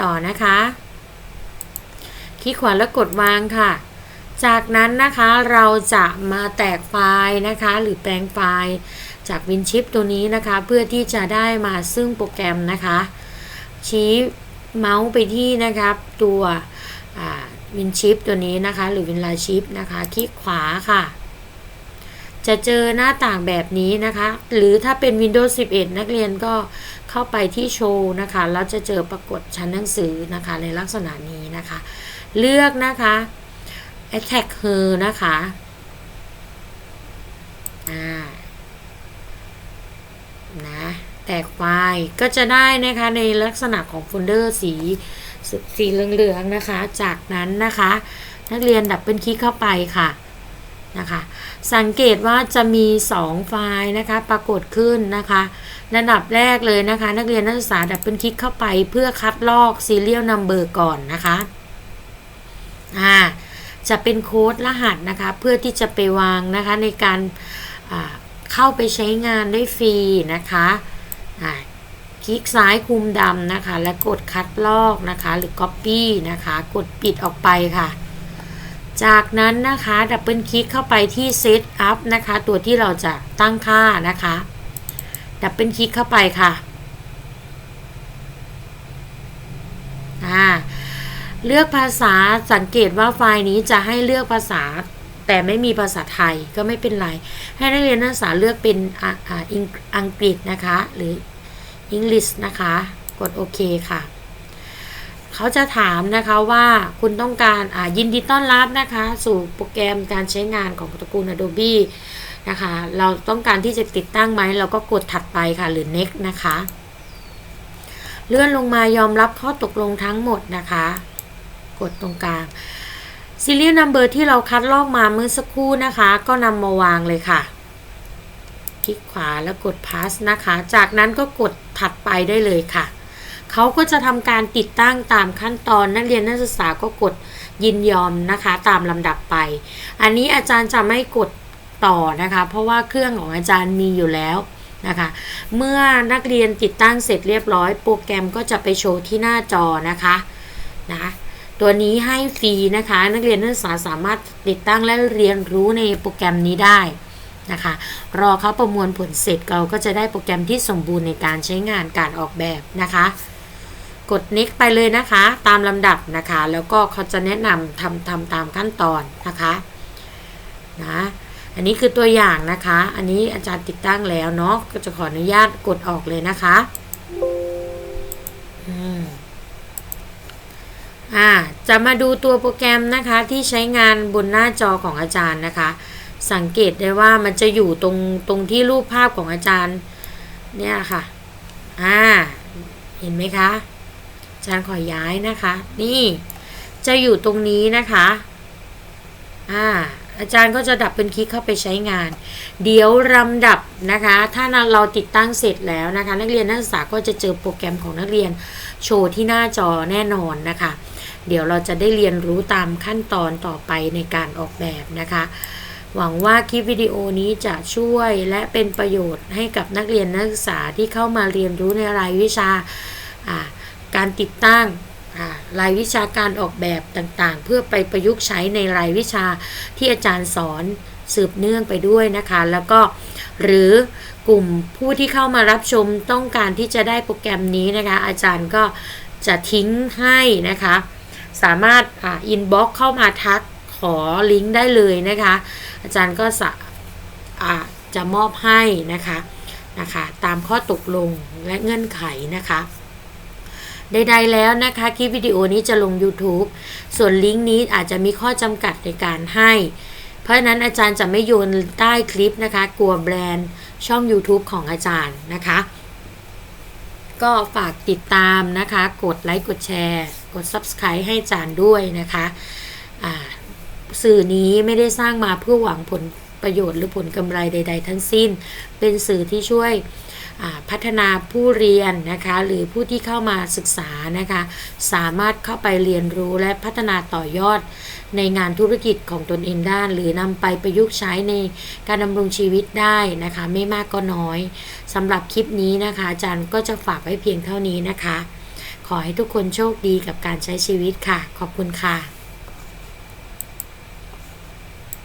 ต่อนะคะ คลิกขวาแล้วกดวางค่ะ จากนั้นนะคะเราจะมาแตกไฟล์นะคะ หรือแปลงไฟล์จากวินชิปตัวนี้นะคะ เพื่อที่จะได้มาซึ่งโปรแกรมนะคะ ชี้เมาส์ไปที่นะครับ ตัววินชิปตัวนี้นะคะ หรือวินลาชิปนะคะ คลิกขวาค่ะ จะเจอหน้าต่างแบบนี้นะคะ หรือถ้าเป็น Windows 11 นักเรียนก็เข้าไปที่โชว์นะคะแล้วจะเจอปรากฏชั้นหนังสือนะคะ ในลักษณะนี้นะคะ เลือกนะคะ attack her นะคะอ่านะแตกไฟล์ก็จะได้นะคะในลักษณะของโฟลเดอร์สีสีเหลืองๆนะคะ จากนั้นนะคะ นักเรียนดับเบิลคลิกเข้าไปค่ะ นะคะ สังเกตว่าจะมี 2 ไฟล์นะคะปรากฏขึ้นนะคะระดับแรกเลยนะคะ นักเรียนนักศึกษาดับเบิลคลิกเข้าไปเพื่อคัดลอก serial number ก่อนนะคะอ่าจะเป็นโค้ดรหัสนะคะเพื่อที่จะไปวางนะคะในการเข้าไปใช้งานได้ฟรีนะคะคลิกซ้ายคุมดำนะคะ และกดคัดลอกนะคะ หรือ Copy นะคะ กดปิดออกไปค่ะ จากนั้นนะคะดับเบิลคลิกเข้าไปที่ Set Up นะคะ ตัวที่เราจะตั้งค่านะคะ ดับเบิลคลิกเข้าไปค่ะอ่าเลือกภาษาสังเกตว่าไฟล์นี้จะให้เลือกภาษา แต่ไม่มีภาษาไทยก็ไม่เป็นไร ให้นักเรียนนักศึกษาเลือกเป็นอังกฤษนะคะ หรือ English นะคะ กดโอเคค่ะ เขาจะถามนะคะว่าคุณต้องการยินดีต้อนรับนะคะ สู่โปรแกรมการใช้งานของตระกูล Adobe นะคะ เราต้องการที่จะติดตั้งไหมเราก็กดถัดไปค่ะหรือ next นะคะ เลื่อนลงมายอมรับข้อตกลงทั้งหมดนะคะ กดตรงกลาง serial number ที่เราคัดลอกมาเมื่อสักครู่นะคะ ก็นำมาวางเลยค่ะ คลิกขวาแล้วกด pass นะคะ จากนั้นก็กดถัดไปได้เลยค่ะ เขาก็จะทำการติดตั้งตามขั้นตอนนักเรียนนักศึกษาก็กดยินยอมนะคะ ตามลำดับไป อันนี้อาจารย์จะไม่กดต่อนะคะ เพราะว่าเครื่องของอาจารย์มีอยู่แล้วนะคะ เมื่อนักเรียนติดตั้งเสร็จเรียบร้อย โปรแกรมก็จะไปโชว์ที่หน้าจอนะคะนะตัวนี้ให้ฟรีนะคะ นักเรียนนักศึกษาสามารถติดตั้งและเรียนรู้ในโปรแกรมนี้ได้นะคะ รอเขาประมวลผลเสร็จเราก็จะได้โปรแกรมที่สมบูรณ์ในการใช้งานการออกแบบนะคะ กด next ไปเลยนะคะ ตามลำดับนะคะ แล้วก็เขาจะแนะนำทำทำตามขั้นตอนนะคะนะอันนี้คือตัวอย่างนะคะ อันนี้อาจารย์ติดตั้งแล้วเนาะก็จะขออนุญาตกดออกเลยนะคะอ่าจะมาดูตัวโปรแกรมนะคะที่ใช้งานบนหน้าจอของอาจารย์นะคะ สังเกตได้ว่ามันจะอยู่ตรงตรงที่รูปภาพของอาจารย์ เนี่ยค่ะ อ่า เห็นไหมคะ จารย์ขอย้ายนะคะ นี่จะอยู่ตรงนี้นะคะอ่าอาจารย์ก็จะดับเป็นคลิกเข้าไปใช้งาน เดี๋ยวลำดับนะคะ ถ้าเราติดตั้งเสร็จแล้วนะคะ นักเรียนนักศึกษาก็จะเจอโปรแกรมของนักเรียนโชว์ที่หน้าจอแน่นอนนะคะ เดี๋ยวเราจะได้เรียนรู้ตามขั้นตอนต่อไปในการออกแบบนะคะ หวังว่าคลิปวิดีโอนี้จะช่วยและเป็นประโยชน์ให้กับนักเรียนนักศึกษาที่เข้ามาเรียนรู้ในรายวิชา การติดตั้งรายวิชาการออกแบบต่างๆ เพื่อไปประยุกต์ใช้ในรายวิชาที่อาจารย์สอนสืบเนื่องไปด้วยนะคะ แล้วก็หรือกลุ่มผู้ที่เข้ามารับชมต้องการที่จะได้โปรแกรมนี้นะคะ อาจารย์ก็จะทิ้งให้นะคะ สามารถอินบ็อกเข้ามาทักขอลิงก์ได้เลยนะคะ อาจารย์ก็จะจะมอบให้นะคะนะคะ ตามข้อตกลงและเงื่อนไขนะคะ ใดๆแล้วนะคะคลิปวิดีโอนี้จะลง YouTube ส่วนลิงก์นี้อาจจะมีข้อจำกัดในการให้ เพราะนั้นอาจารย์จะไม่โยนใต้คลิปนะคะ กลัวแบรนด์ช่อง YouTube ของอาจารย์นะคะ ก็ฝากติดตามนะคะ กดไลค์กดแชร์ กด Subscribe ให้อาจารย์ด้วยนะคะสื่อนี้ไม่ได้สร้างมาเพื่อหวังผลประโยชน์หรือผลกำไรใด ๆ ทั้งสิ้น เป็นสื่อที่ช่วย พัฒนาผู้เรียนนะคะหรือผู้ที่เข้ามาศึกษานะคะสามารถเข้าไปเรียนรู้และพัฒนาต่อยอดในงานธุรกิจของตนเองด้านหรือนำไปประยุกต์ใช้ในการดำรงชีวิตได้นะคะ ไม่มากก็น้อยสำหรับคลิปนี้นะคะอาจารย์ก็จะฝากไว้เพียงเท่านี้นะคะ ขอให้ทุกคนโชคดีกับการใช้ชีวิตค่ะ ขอบคุณค่ะ